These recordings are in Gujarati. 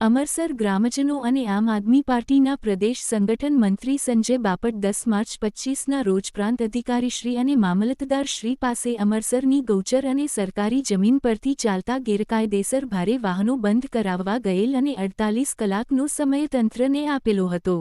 અમરસર ગ્રામજનો અને આમ આદમી પાર્ટીના પ્રદેશ સંગઠન મંત્રી સંજય બાપટ દસ માર્ચ પચ્ચીસના રોજ પ્રાંત અધિકારીશ્રી અને મામલતદાર શ્રી પાસે અમરસરની ગૌચર અને સરકારી જમીન પરથી ચાલતા ગેરકાયદેસર ભારે વાહનો બંધ કરાવવા ગયેલ અને અડતાલીસ કલાકનો સમય તંત્રને આપેલો હતો.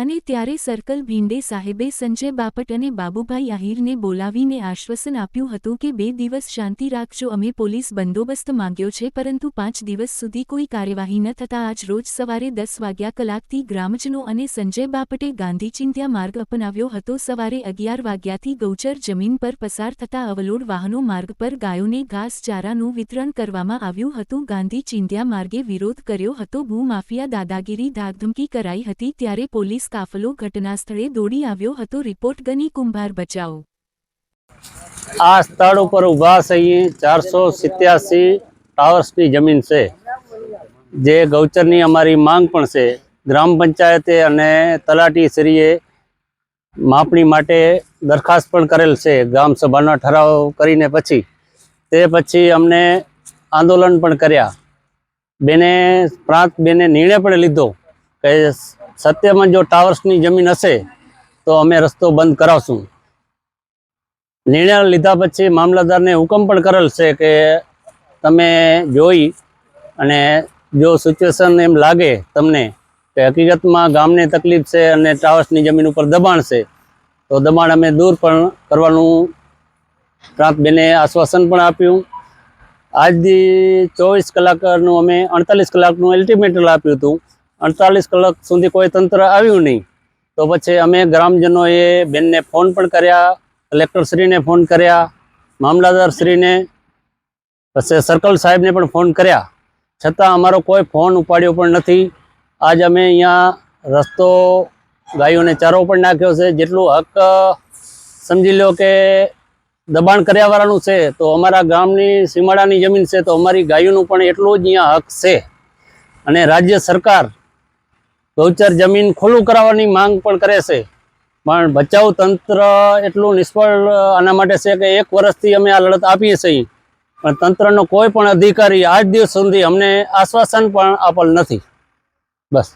અને ત્યારે સર્કલ ભીંડે સાહેબે સંજય બાપટ અને બાબુભાઈ આહિરને બોલાવીને આશ્વાસન આપ્યું હતું કે બે દિવસ શાંતિ રાખજો, અમે પોલીસ બંદોબસ્ત માંગ્યો છે, પરંતુ પાંચ દિવસ સુધી કોઈ કાર્યવાહી ન થતાં આજ રોજ સવારે દસ વાગ્યા કલાકથી ગ્રામજનો અને સંજય બાપટે ગાંધી ચિંત્યા માર્ગ અપનાવ્યો હતો. સવારે અગિયાર વાગ્યાથી ગૌચર જમીન પર પસાર થતા અવલોડ વાહનો માર્ગ પર ગાયોને ઘાસચારાનું વિતરણ કરવામાં આવ્યું હતું. ગાંધી ચિંત્યા માર્ગે વિરોધ કર્યો હતો. ભૂમાફિયા દાદાગીરી ધાકધમકી કરાઈ હતી ત્યારે પોલીસ કાફલો ઘટનાસ્થળે દોડી આવ્યો હતો. રિપોર્ટ, ગની કુંભાર બચાવો. આ સ્થળ ઉપર ઊભા છે ચારસો સિત્યાસી ટાવર્સની જમીન છે. જે ગૌચરની અમારી માંગ પણ છે. ગ્રામ પંચાયતે અને તલાટી શ્રીએ માપણી માટે દરખાસ્ત પણ કરેલ છે. ગ્રામ સભાનો ઠરાવ કરીને પછી. તે પછી અમને આંદોલન પણ કર્યા. બેને પ્રાંત બેને નિર્ણય પણ લીધો કે સત્યમાં જો ટાવર્સની જમીન હશે, તો અમે રસ્તો બંધ કરાવશું. નિર્ણય લીધા પછી મામલતદારને હુકમ પણ કરેલ છે કે તમે જોઈ અને જો સિચ્યુએશન એમ લાગે તમને કે હકીકતમાં ગામને તકલીફ છે અને ટાવર્સની જમીન ઉપર દબાણ છે, તો દબાણ અમે દૂર પણ કરવાનું પ્રાંતબેને આશ્વાસન પણ આપ્યું. આજથી ચોવીસ કલાકનું અમે અડતાલીસ કલાકનું અલ્ટિમેટલ આપ્યું હતું. અડતાલીસ કલાક સુધી કોઈ તંત્ર આવ્યું નહીં. તો પછી અમે ગ્રામજનોએ બેનને ફોન પણ કર્યા, કલેક્ટરશ્રીને ફોન કર્યા, મામલતદારશ્રીને, પછી સર્કલ સાહેબને પણ ફોન કર્યા. છતાં અમારો કોઈ ફોન ઉપાડ્યો પણ નથી. આજ અમે અહીંયા રસ્તો, ગાયોને ચારો પણ નાખ્યો છે. જેટલું હક સમજી લો કે દબાણ કર્યાવાળાનું છે, તો અમારા ગામની સીમાડાની જમીન છે, તો અમારી ગાયોનું પણ એટલું જ અહીંયા હક છે. અને રાજ્ય સરકાર ગૌચર જમીન ખુલ્લું કરાવવાની માંગ પણ કરે છે. પણ બચાવ તંત્ર એટલું નિષ્ફળ, આના માટે છે કે એક વર્ષથી અમે આ લડત આપીએ છીએ. પણ તંત્રનો કોઈ પણ અધિકારી આજ દિવસ સુધી અમને આશ્વાસન પણ આપેલ નથી. બસ.